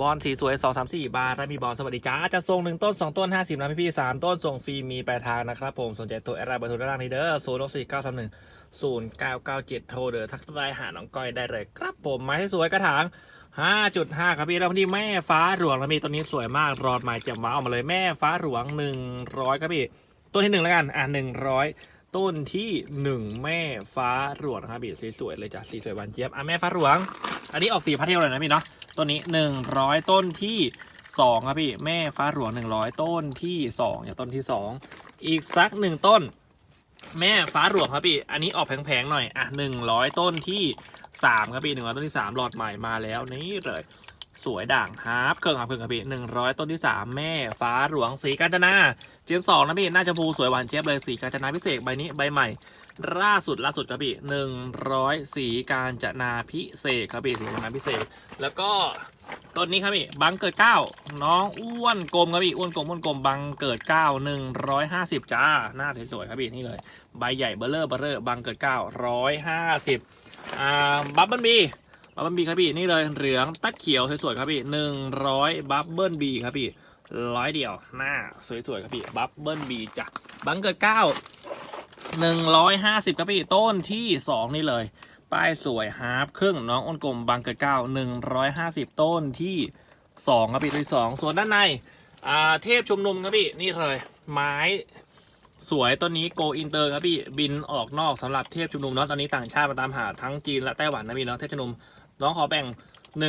บอลสีสวยสองสามสี่บาทถ้ามีบอลสวัสดีจ้าจะส่งหนึ่งต้นสองต้นห้าสิบนะพี่พี่ๆสามต้น ส่งฟรีมีปลายทางนะครับผมสนใจตัวแอดไลน์เบอร์โทรด้านล่างนี้เด้อศูนย์สี่เก้าสามหนึ่งศูนย์เก้าเก้าเจ็ดโทรเด้อทักทายหาน้องก้อยได้เลยครับผมไม้ที่สวยกระถาง5.5 ครับพี่แล้วที่แม่ฟ้าหลวงแล้วมีตัวนี้สวยมากรอดหมายจ่มว้าออกมาเลยแม่ฟ้าหลวง 100 ครับพี่ต้นที่หนึ่งแล้วกันอะ100 ต้นที่หนึ่งแม่ฟ้าหลวงนะครับพี่สวยๆเลยจ้ะสีสวยหวานเจี๊ยบอะแม่ฟ้าหลวง อันนี้ออกสีพาสเทลเลยนะพี่เนาะต้นนี้100ต้นที่2ครับพี่แม่ฟ้าหลวง100ต้นที่2องอย่างต้นที่2อีกสักหนึ่งต้น แม่ฟ้าหลวงครับพี่ อันนี้ออกแพงๆหน่อยอะ100ต้นที่สามครับพี่หนึ่งร้อยต้นที่สามหลอดใหม่มาแล้วนี่เลย สวยด่างฮาร์ปเครื่องครับเครื่องครับพี่หนึ่งร้อยต้นที่สามแม่ฟ้าหลวงสีกาญจนาเจนสองนะพี่น่าจะภูสวยหวานเจี๊ยบเลยสีกาญจนาพิเศษใบนี้ใบใหม่ล่าสุดล่าสุดครับพี่หนึ่งร้อยสีกาญจนาพิเศษครับพี่สีกาญจนาพิเศษ แล้วก็ต้นนี้ครับพี่บังเกิดเก้าน้องอ้วนกลมครับพี่อ้วนกลมอ้วนกลมบังเกิดเก้าหนึ่งร้อยห้าสิบจ้าหน้าสวยๆครับพี่นี่เลยใบใหญ่เบลเลอร์เบลเลอร์บังเกิดเก้าร้อยห้าสิบอ่าบับเบิลบี บับเบิลบีครับพี่นี่เลยเหลืองตัดเขียวสวยๆครับพี่หนึ่งร้อยบับเบิลบีครับพี่ร้อยเดียวหน้าสวยๆครับพี่บับเบิลบีจ้ะบังเกิดเก้าหนึ่งร้อยห้าสิบครับพี่ต้นที่สองนี่เลย ป้ายสวยฮาร์ปครึ่งน้องอ้นกลมบังเกิดเก้าหนึ่งร้อยห้าสิบต้นที่สองครับพี่ที่สองส่วนด้านในอ่าเทพชุมนุมครับพี่นี่เลย ไม้สวยต้นนี้โกอินเตอร์ครับพี่บินออกนอกสำหรับเทพชุมนุมเนาะตอนนี้ต่างชาติมาตามหาทั้งจีนและไต้หวันนะพี่เนาะเทพชุมนุม น้องขอแบ่ง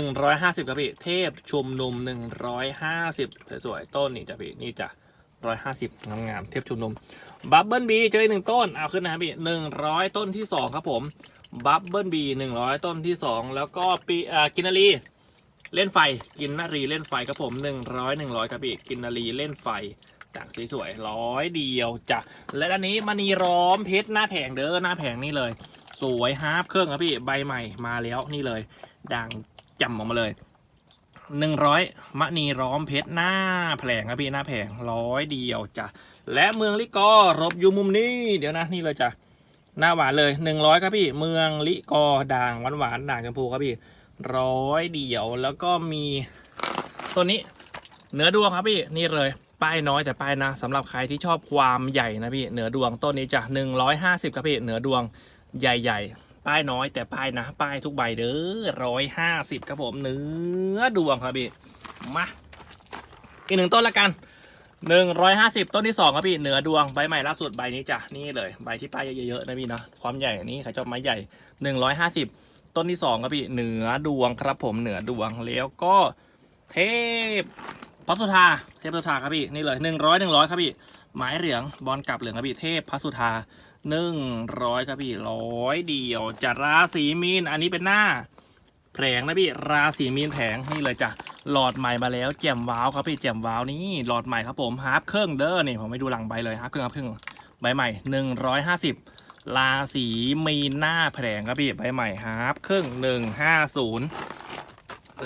150ครับพี่ เทพชุมนุม 150สวยๆต้นนี่จ้ะพี่นี่จ้ะ150งามๆเทพชุมนุมบับเบิลบีเจออีกหนึ่งต้นเอาขึ้นนะครับพี่100ต้นที่2ครับผมบับเบิลบี100ต้นที่2แล้วก็ปีอ่ากินนารีเล่นไฟกินนารีเล่นไฟครับผม100 100ครับพี่กินนารีเล่นไฟด่างสวยๆร้อยเดียวจ้ะและด้านนี้มณีร้อมเพชรหน้าแผงเด้อหน้าแผงนี่เลย สวยฮาร์ปเครื่องครับพี่ใบใหม่มาแล้วนี่เลยด่างจำออกมาเลยหนึ่งร้อยมณีร้อมเพชรหน้าแผงครับพี่หน้าแผงร้อยเดียวจ้ะและเมืองลิกอรบอยู่มุมนี้เดี๋ยวนะนี่เลยจ้ะหน้าหวานเลยหนึ่งร้อยครับพี่เมืองลิกอด่างหวานหวานด่างชมพูครับพี่ร้อยเดียวแล้วก็มี ตัวนี้เนื้อดวงครับพี่นี่เลย ป้ายน้อยแต่ป้ายนะสำหรับใครที่ชอบความใหญ่นะพี่เหนือดวงต้นนี้จะหนึ่งร้อยห้าสิบครับพี่เหนือดวง ใหญ่ๆ ป้ายน้อยแต่ป้ายนะ ป้ายทุกใบเด้อร้อยห้าสิบครับผมเนื้อดวงครับพี่มาอีกหนึ่งต้นละกันหนึ่งร้อยห้าสิบต้นที่สองครับพี่เหนือดวงใบใหม่ล่าสุดใบนี้จ้ะนี่เลยใบที่ป้ายเยอะๆนะพี่นะความใหญ่นี้ใครชอบไม้ใหญ่หนึ่งร้อยห้าสิบต้นที่สองครับพี่เหนือดวงครับผมเหนือดวงแล้วก็เทพพัสุธาเทพพัสุธาครับพี่นี่เลยหนึ่งร้อยหนึ่งร้อยครับพี่ หมายเหลืองบอลกลับเหลืองครับพี่เทพพัสุธาหนึ่งร้อยครับพี่ร้อยเดียวจะราศีมีน อันนี้เป็นหน้าแผงนะพี่ราศีมีนแผงนี่เลยจ้ะหลอดใหม่มาแล้วแจ่มว้าวครับพี่แจ่มว้าวนี่หลอดใหม่ครับผมฮาร์ปเครื่องเด้อนี่ผมไม่ดูหลังใบเลยฮาร์ปเครื่องฮาร์ปเครื่องใบใหม่หนึ่งร้อยห้าสิบราศีมีนหน้าแผงครับพี่ใบใหม่ฮาร์ปเครื่องหนึ่งห้าศูนย์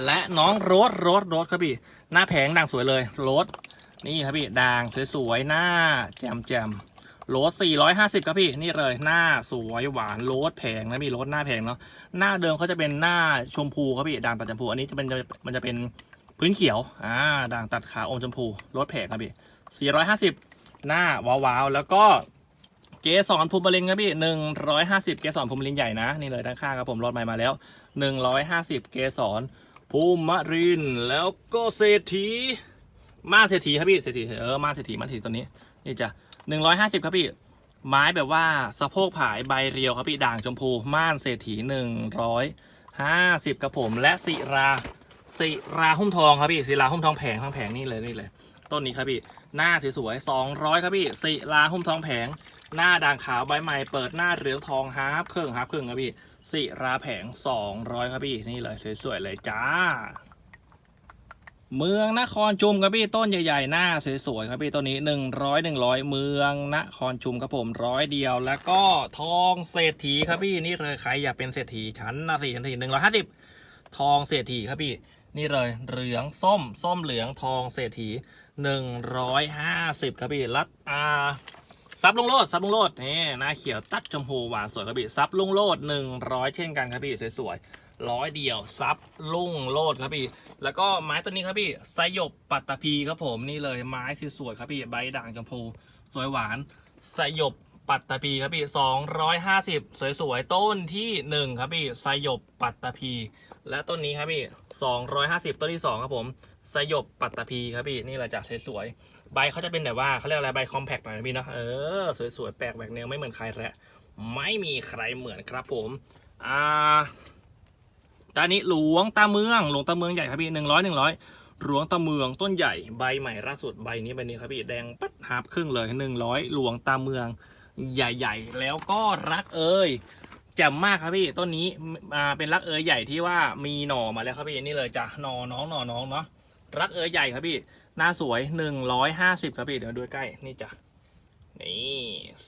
และน้องโรสโรสโรสครับพี่หน้าแผงด่างสวยเลยโรส นี่ครับพี่ด่างสวยๆหน้าแจมแจมโรส450 ครับพี่นี่เลยหน้าสวยหวานโรสแผงนะพี่โรสหน้าแผงเนาะหน้าเดิมเขาจะเป็นหน้าชมพูครับพี่ด่างตัดชมพูอันนี้จะเป็นมันจะเป็นพื้นเขียวอ่าด่างตัดขาอมชมพูโรสแผงครับพี่450 หน้าว้าวๆแล้วก็เกสรภูมิบรินครับพี่150เกสรภูมิบรินใหญ่นะ นี่เลยด้านข้างครับผมรถใหม่มาแล้ว150เกสรภูมิรินแล้วก็เศรษฐี มาเศรษฐีครับพี่เศรษฐีเออมาเศรษฐีมาเศรษฐีตัวนี้นี่จ้ะหนึ่งร้อยห้าสิบครับพี่ ไม้แบบว่าสะโพกผายใบเรียวครับพี่ด่างชมพูม่านเศรษฐีหนึ่งร้อยห้าสิบครับผมและศิราศิราหุ้มทองครับพี่ศิราหุ้มทองแผงทั้งแผงนี่เลยนี่เลย ต้นนี้ครับพี่หน้าสวยๆสองร้อยครับพี่ศิราหุ้มทองแผง หน้าด่างขาวใบใหม่เปิดหน้าเหลืองทองฮาร์ปเครื่องฮาร์ปเครื่องครับพี่สิราแผง200ครับพี่นี่เลยสวยๆเลยจ้า เมืองนครชุมครับพี่ต้นใหญ่ๆ หน้าสวยๆครับพี่ต้นนี้100 100เมืองนครชุมครับผมร้อยเดียว แล้วก็ทองเศรษฐีครับพี่นี่เลยใครอยากเป็นเศรษฐีชั้นนะสี่ชั้นสี่หนึ่งร้อยห้าสิบทองเศรษฐีครับพี่ นี่เลยเหลืองส้ม ส้มเหลืองทองเศรษฐีหนึ่งร้อยห้าสิบครับพี่รัดอาซับลุงโลดซับลุงโลดนี่หน้าเขียวตัดชมพูหวานสวยครับพี่ซับลุงโลดหนึ่งร้อยเช่นกันครับพี่สวย ร้อยเดียวซับลุ่งโลดครับพี่ แล้วก็ไม้ตัวนี้ครับพี่สยบปัตตภีครับผมนี่เลยไม้สวยๆครับพี่ใบด่างชมพู สวยหวานสยบปัตตภีครับพี่250สวยๆต้นที่หนึ่งครับพี่สยบปัตตภีและต้นนี้ครับพี่250ต้นที่สองครับผมสยบปัตตภีครับพี่นี่แหละจากสวยๆใบเขาจะเป็นแบบว่าเขาเรียกอะไรใบคอมแพคหน่อยนะพี่เนาะเออสวยๆแปลกแหวกแนวไม่เหมือนใครแหละไม่มีใครเหมือนครับผมอ่า ตอนนี้หลวงตาเมือง หลวงตาเมืองใหญ่ครับพี่หนึ่งร้อยหนึ่งร้อยหลวงตาเมืองต้นใหญ่ใบใหม่ล่าสุดใบนี้ใบนี้ครับพี่แดงปัดหาบครึ่งเลยหนึ่งร้อยหลวงตาเมืองใหญ่ๆ แล้วก็รักเอ่ยแจ่มมากครับพี่ต้นนี้อ่าเป็นรักเอ่ยใหญ่ที่ว่ามีหน่อมาแล้วครับพี่นี่เลยจ้ะหน่อน้องหน่อน้องเนาะรักเอ่ยใหญ่ครับพี่หน้าสวยหนึ่งร้อยห้าสิบครับพี่เดี๋ยวดูใกล้นี่จ้ะนี่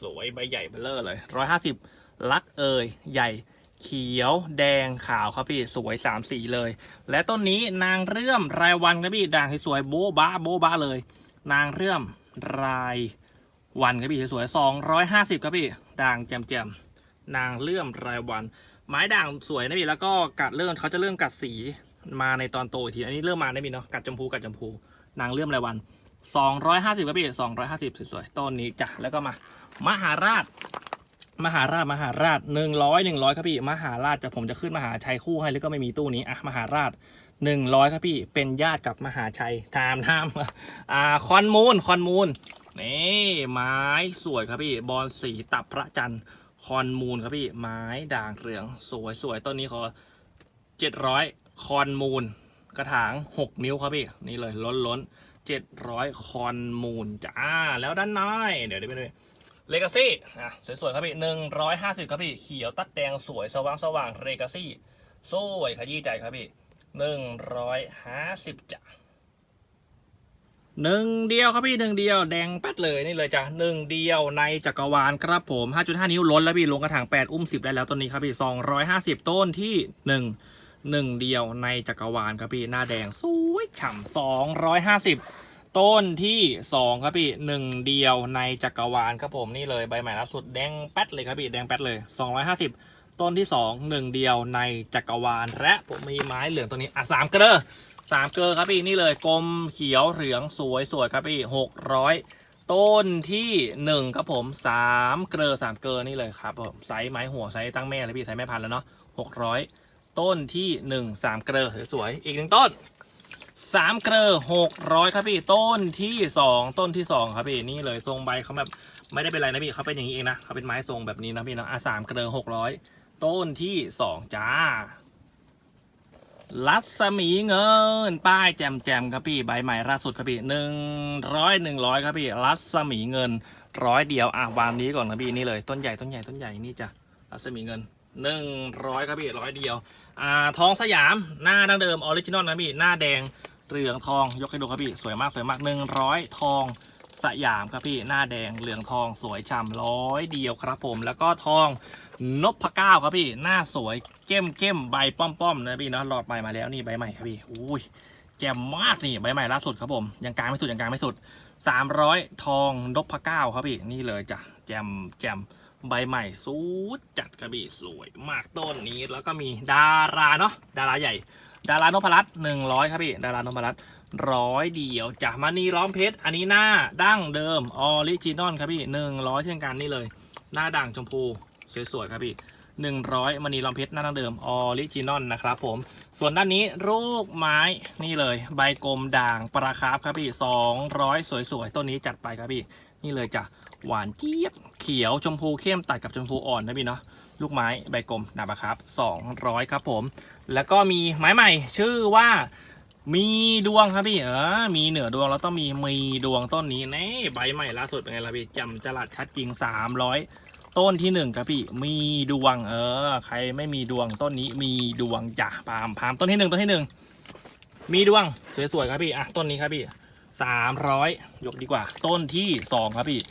สวยใบใหญ่เบลเลอร์เลยร้อยห้าสิบรักเอ่ยใหญ่ เขียวแดงขาวครับพี่สวยสามสีเลย และต้นนี้นางเรื่อมรายวันครับพี่ด่างสวยโบ๊ะบ้าโบ๊ะบ้าเลย นางเรื่อมรายวันครับพี่สวยสองร้อยห้าสิบครับพี่ด่างแจ่มๆนางเรื่อมรายวัน ไม้ด่างสวยนะพี่แล้วก็กัดเริ่มเขาจะเริ่มกัดสีมาในตอนโตอีกทีอันนี้เริ่มมาได้พี่เนาะกัดชมพูกัดชมพู นางเรื่อมรายวันสองร้อยห้าสิบครับพี่สองร้อยห้าสิบสวยๆต้นนี้จ้ะแล้วก็มา มหาราช มหาราชมหาราชหนึ่งร้อยหนึ่งร้อยครับพี่มหาราชจะผมจะขึ้นมหาชัยคู่ให้แล้วก็ไม่มีตู้นี้อะมหาราชหนึ่งร้อยครับพี่เป็นญาติกับมหาชัยตามน้ำอ่าคอนมูลคอนมูลนี่ไม้สวยครับพี่บอลสีตับพระจันทร์คอนมูลครับพี่ไม้ด่างเหลืองสวยสวยต้นนี้ขอเจ็ดร้อยคอนมูล กระถางหกนิ้วครับพี่นี่เลยล้นล้นเจ็ดร้อยคอนมูลจ้าแล้วด้านในเดี๋ยวเดี๋ยวไปดู เลกาซี่อะสวยๆ ครับพี่หนึ่งร้อยห้าสิบครับพี่เขียวตัดแดงสวยสว่างสว่างเลกาซี่สวยขยี้ใจครับพี่หนึ่งร้อยห้าสิบจ้ะหนึ่งเดียวครับพี่หนึ่งเดียวแดงปัดเลยนี่เลยจ้ะหนึ่งเดียวในจักรวาลครับผมห้าจุดห้านิ้วล้นแล้วพี่ลงกระถางแปดอุ้มสิบได้แล้วต้นนี้ครับพี่สองร้อยห้าสิบต้นที่หนึ่งหนึ่งเดียวในจักรวาลครับพี่หน้าแดงสวยฉ่ำสองร้อยห้าสิบ ต้นที่สองครับพี่หนึ่งเดียวในจักรวาลครับผมนี่เลยใบใหม่ล่าสุดแดงแป๊ดเลยครับพี่แดงแป๊ดเลยสองร้อยห้าสิบต้นที่สองหนึ่งเดียวในจักรวาลและผมมีไม้เหลืองตัวนี้อะสามเกลอสามเกลอครับพี่นี่เลยกลมเขียวเหลืองสวยสวยครับพี่หกร้อยต้นที่หนึ่งครับผมสามเกลอสามเกลอนี่เลยครับผมไซส์ไม้หัวไซส์ตั้งแม่เลยพี่ไซส์แม่พันธุ์แล้วเนาะหกร้อยต้นที่หนึ่งสามเกลอสวยๆอีกหนึ่งต้น สามเกลอหกร้อยครับพี่ต้นที่สองต้นที่สองครับพี่นี่เลยทรงใบเขาแบบไม่ได้เป็นไรนะพี่เขาเป็นอย่างนี้เองนะเขาเป็นไม้ทรงแบบนี้นะพี่นะอะสามเกลอหกร้อยต้นที่สองจ้ารัศมีเงิน ป้ายแจมแจมครับพี่ใบใหม่ล่าสุดครับพี่หนึ่งร้อยหนึ่งร้อยครับพี่รัศมีเงินร้อยเดียวอะวางนี้ก่อนนะพี่นี่เลยต้นใหญ่ต้นใหญ่ต้นใหญ่นี่จ้ะรัศมีเงิน หนึ่งร้อยครับพี่ร้อยเดียว อ่าทองสยามหน้าดั้งเดิมออริจินอลนะพี่หน้าแดงเหลืองทองยกให้ดูครับพี่สวยมากสวยมากหนึ่งร้อยทองสยามครับพี่หน้าแดงเหลืองทองสวยฉ่ำร้อยเดียวครับผมแล้วก็ทองนพเก้าครับพี่หน้าสวยเข้มเข้มใบป้อมป้อมๆนะพี่เนาะหลอดใหม่มาแล้วนี่ใบใหม่ครับพี่อุ้ยแจ่มมากนี่ใบใหม่ล่าสุดครับผมยังกลางไม่สุดยังกลางไม่สุดสามร้อยทองนพเก้าครับพี่นี่เลยจ้ะแจ่มแจ่ม ใบใหม่สูดจัดครับพี่สวยมากต้นนี้แล้วก็มีดาราเนาะดาราใหญ่ ดารานพรัตน์หนึ่งร้อยครับพี่ดารานพรัตน์ร้อยเดียวจากมานีล้อมเพชรอันนี้หน้าดั้งเดิมออริจินอลครับพี่หนึ่งร้อยเช่นกันนี่เลย หน้าด่างชมพูสวยๆครับพี่หนึ่งร้อยมณีล้อมเพชรหน้าดั้งเดิมออริจินอลนะครับผมส่วนด้านนี้ลูกไม้นี่เลย ใบกลมด่างปลาคาร์ฟครับพี่สองร้อยสวยๆต้นนี้จัดไปครับพี่นี่เลยจ้ะ หวานเจี๊ยบเขียวชมพูเข้มตัดกับชมพูอ่อนนะพี่เนาะลูกไม้ใบกลมด่างปลาคร์ฟสองร้อยครับผม แล้วก็มีไม้ใหม่ชื่อว่ามีดวงครับพี่เออมีเหนือดวงแล้วต้องมีมีดวงต้นนี้นี่ใบใหม่ล่าสุดเป็นไงล่ะพี่จำจลัดชัดจริงสามร้อยต้นที่หนึ่งครับพี่มีดวงเออ ใครไม่มีดวงต้นนี้มีดวงจ้ะปามปามต้นที่หนึ่งต้นที่หนึ่งมีดวงสวยๆครับพี่อะต้นนี้ครับพี่ สามร้อยยกดีกว่า ต้นที่สองครับพี่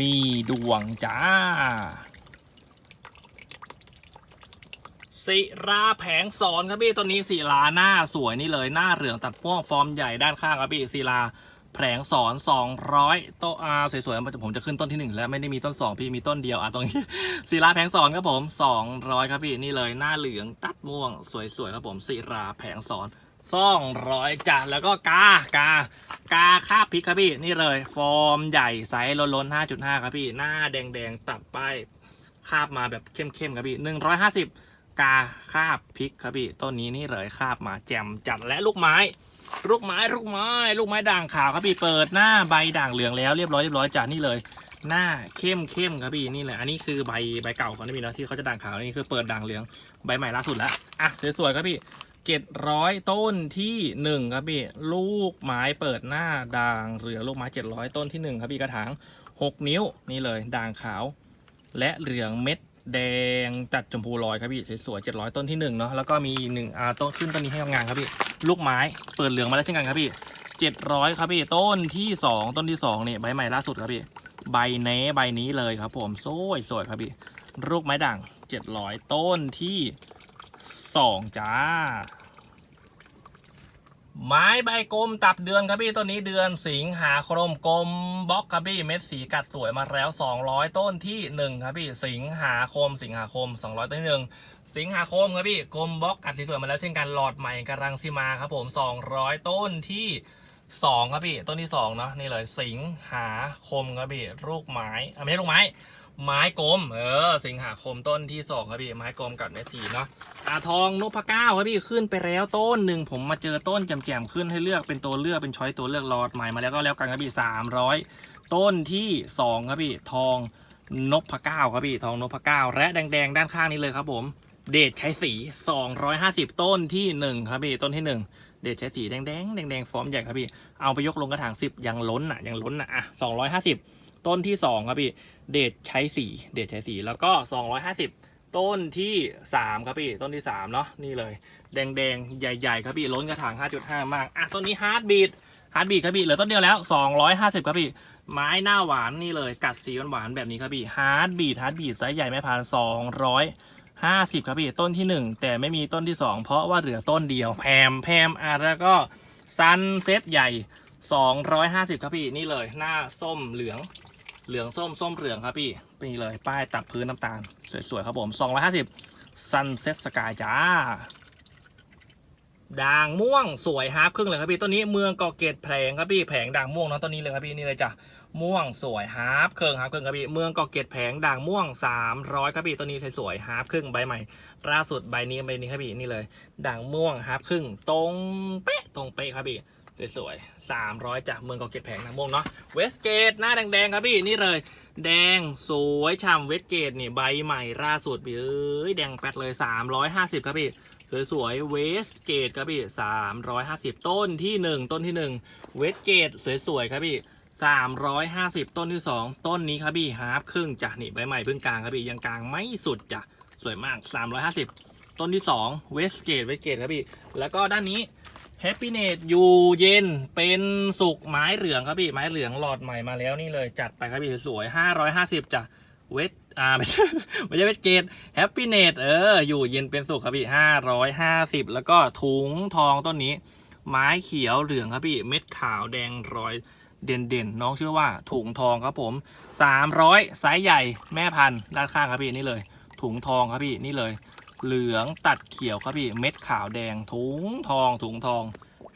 มีดวงจ้าศิราแผงสอนครับพี่ตัวนี้ศิลาหน้าสวยนี่เลยหน้าเหลืองตัดพ่วงฟอร์มใหญ่ด้านข้างครับพี่ศิลาแผงสอนสองร้อยโตอาสวยๆมันจะผมจะขึ้นต้นที่หนึ่งแล้วไม่ได้มีต้นสองพี่มีต้นเดียวอะตรงนี้ศิลาแผงสอนครับผมสองร้อยครับพี่นี่เลยหน้าเหลืองตัดม่วง สวยๆครับผมศิลาแผงสอน สองร้อยจ้ะแล้วก็กากากาคาบพริกครับพี่นี่เลย ฟอร์มใหญ่ไซส์ล้นๆห้าจุดห้าครับพี่ หน้าแดงๆ ตัดป้ายคาบมาแบบเข้มๆครับพี่หนึ่งร้อยห้าสิบกาคาบพริกครับพี่ต้นนี้นี่เลยคาบมาแจ่มจัดและลูกไม้ ลูกไม้ลูกไม้ ลูกไม้ด่างขาวครับพี่เปิดหน้าใบด่างเหลืองแล้วเรียบร้อยเรียบร้อยจ้ะนี่เลยหน้าเข้มเข้มครับพี่นี่แหละอันนี้คือใบใบเก่าของนี่พี่เนะที่เขาจะด่างขาวนี่คือเปิดด่างเหลืองใบใหม่ล่าสุดแล้วอะสวยๆครับพี่ เจ็ดร้อยต้นที่หนึ่งครับพี่ ลูกไม้เปิดหน้าด่างเหลืองลูกไม้เจ็ดร้อยต้นที่หนึ่งครับพี่กระถางหกนิ้วนี่เลยด่างขาว และเหลืองเม็ดแดงจัดชมพูลอยครับพี่สวยๆเจ็ดร้อยต้นที่หนึ่งเนาะแล้วก็มีอีกหนึ่งอ่าต้นขึ้นต้นนี้ให้งามๆครับพี่ลูกไม้เปิดเหลืองมาแล้วเช่นกันครับพี่เจ็ดร้อยครับพี่ต้นที่สองต้นที่สองเนี่ยใบใหม่ล่าสุดครับพี่ใบเน้ใบนี้เลยครับผมสวยสวยครับพี่ลูกไม้ด่างเจ็ดร้อยต้นที่สองจ้า ไม้ใบกลมตับเดือนครับพี่ต้นนี้เดือนสิงหาคมกลมบล็อกครับพี่เม็ดสีกัดสวยมาแล้ว 200 ต้นที่หนึ่งครับพี่สิงหาคม สิงหาคม 200 ต้นที่หนึ่งสิงหาคมครับพี่กลมบล็อกกัดสีสวยมาแล้วเช่นกันหลอดใหม่กำลังซิมาครับผม 200 ต้นที่สองครับพี่ต้นที่สองเนาะนี่เลยสิงหาคมครับพี่ลูกไม้อะไม่ใช่ลูกไม้ ไม้กลม เออ สิงหาคมต้นที่สองครับพี่ ไม้กลมกัดเม็ดสีเนาะอาทองนพเก้าครับพี่ขึ้นไปแล้วต้นหนึ่งผมมาเจอต้นแจ่มๆขึ้นให้เลือกเป็นตัวเลือกเป็นช้อยตัวเลือกรอดใหม่มาแล้วก็แล้วกันครับพี่สามร้อยต้นที่สองครับพี่ทองนพเก้าครับพี่ทองนพเก้าและแดงๆ ด้านข้างนี้เลยครับผมเดชใช้สี 250 ต้นที่หนึ่งครับพี่ ต้นที่หนึ่งเดชใช้สีแดงๆแดงๆฟอร์มใหญ่ครับพี่ เอาไปยกลงกระถาง 10 ยังล้นอะ ยังล้นอะอะ250 ต้นที่สองครับพี่ เดชใช้สีเดชใช้สีแล้วก็250ต้นที่3ครับพี่ต้นที่3เนาะนี่เลย แดงๆใหญ่ ๆ ครับพี่ล้นกระถาง5.5มากอะต้นนี้ฮาร์ดบีดฮาร์ดบีดครับพี่เหลือต้นเดียวแล้ว250ครับพี่ไม้หน้าหวานนี่เลยกัดสีหวานๆแบบนี้ครับพี่ฮาร์ดบีดฮาร์ดบีดไซส์ใหญ่ไม่ผ่าน250ครับพี่ต้นที่1แต่ไม่มีต้นที่2เพราะว่าเหลือต้นเดียวแพมแพมอะแล้วก็ซันเซ็ตใหญ่ 250 ครับพี่ นี่เลยหน้าส้มเหลือง เหลืองส้มส้มเหลืองครับพี่นี่เลยป้ายตัดพื้นน้ำตาล สวยๆครับผม 250 Sunset Sky จ้าด่างม่วงสวยฮาร์ปครึ่งเลยครับพี่ต้นนี้เมืองกาะเกตแผงครับพี่แผงด่างม่วงนะต้นนี้เลยครับพี่นี่เลยจ้ะม่วงสวยฮาร์ปครึ่งฮาร์ปครึ่งครับพี่เมืองกาะเกตแผงด่างม่วง 300ครับพี่ต้นนี้สวยๆฮาร์ปครึ่งใบใหม่ล่าสุดใบนี้ใบนี้ครับพี่นี่เลย ด่างม่วงฮาร์ปครึ่งตรงเป๊ะตรงเป๊ะครับพี่ สวยๆ300จากเมืองเกาะเกตแผงนางม่วงเนาะเวสเกตหน้าแดงๆครับพี่นี่เลย แดงสวยฉ่ำเวสเกตนี่ใบใหม่ล่าสุดพี่เอ้ยแดงแป๊ดเลย 350 ครับพี่สวยๆเวสเกตครับพี่350 ต้นที่ 1 ต้นที่ 1 เวสเกตสวยๆครับพี่350 ต้นที่ 2 ต้นนี้ครับพี่ฮาร์ฟครึ่งจ้ะนี่ใบใหม่เพิ่งกลางครับพี่ยังกลางไม่สุดจ้ะสวยมาก 350 ต้นที่ 2 เวสเกตเวสเกตครับพี่แล้วก็ด้านนี้ แฮปปี้เนตอยู่เย็นเป็นสุกไม้เหลืองครับพี่ ไม้เหลืองหลอดใหม่มาแล้วนี่เลยจัดไปครับพี่สวยห้าร้อยห้าสิบจ้ะเวทอ่าไม่ใช่ไม่ใช่เวทเกตแฮปปี้เนตเออ อยู่เย็นเป็นสุกครับพี่ห้าร้อยห้าสิบแล้วก็ถุงทองต้นนี้ ไม้เขียวเหลืองครับพี่ เม็ดขาวแดงรอยเด่นเด่นๆน้องเชื่อว่าถุงทองครับผมสามร้อยไซส์ใหญ่แม่พันธุ์ด้านข้างครับพี่นี่เลย ถุงทองครับพี่นี่เลย เหลืองตัดเขียวครับพี่ เม็ดขาวแดงถุงทองถุงทอง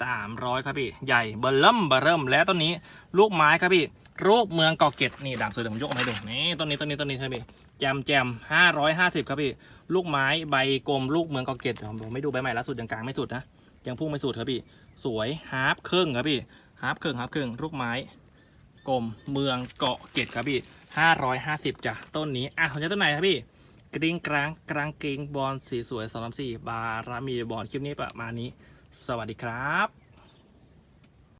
สามร้อยครับพี่ ใหญ่เบอร์เริ่มเบอร์เริ่มและต้นนี้ลูกไม้ครับพี่ลูกเมืองเกาะเกร็ดนี่ด่างสวยเดี๋ยวผมยกออกมาให้ดูนี่ต้นนี้ต้นนี้ต้นนี้ครับพี่แจมแจมห้าร้อยห้าสิบครับพี่ลูกไม้ใบกลมลูกเมืองเกาะเกร็ดผมไม่ดูใบใหม่ล่าสุดยังกลางไม่สุดนะยังพุ่งไม่สุดครับพี่สวยฮาร์ปครึ่งครับพี่ฮาร์ปครึ่งฮาร์ปครึ่งลูกไม้กลมเมืองเกาะเกร็ดครับพี่ห้าร้อยห้าสิบจ้ะต้นนี้อะของเจ้าต้นไหนครับพี่ กริ้งกลางกลางกริ้งบอลสีสวยสองสามสี่บารามีบอลคลิปนี้ประมาณนี้ สวัสดีครับ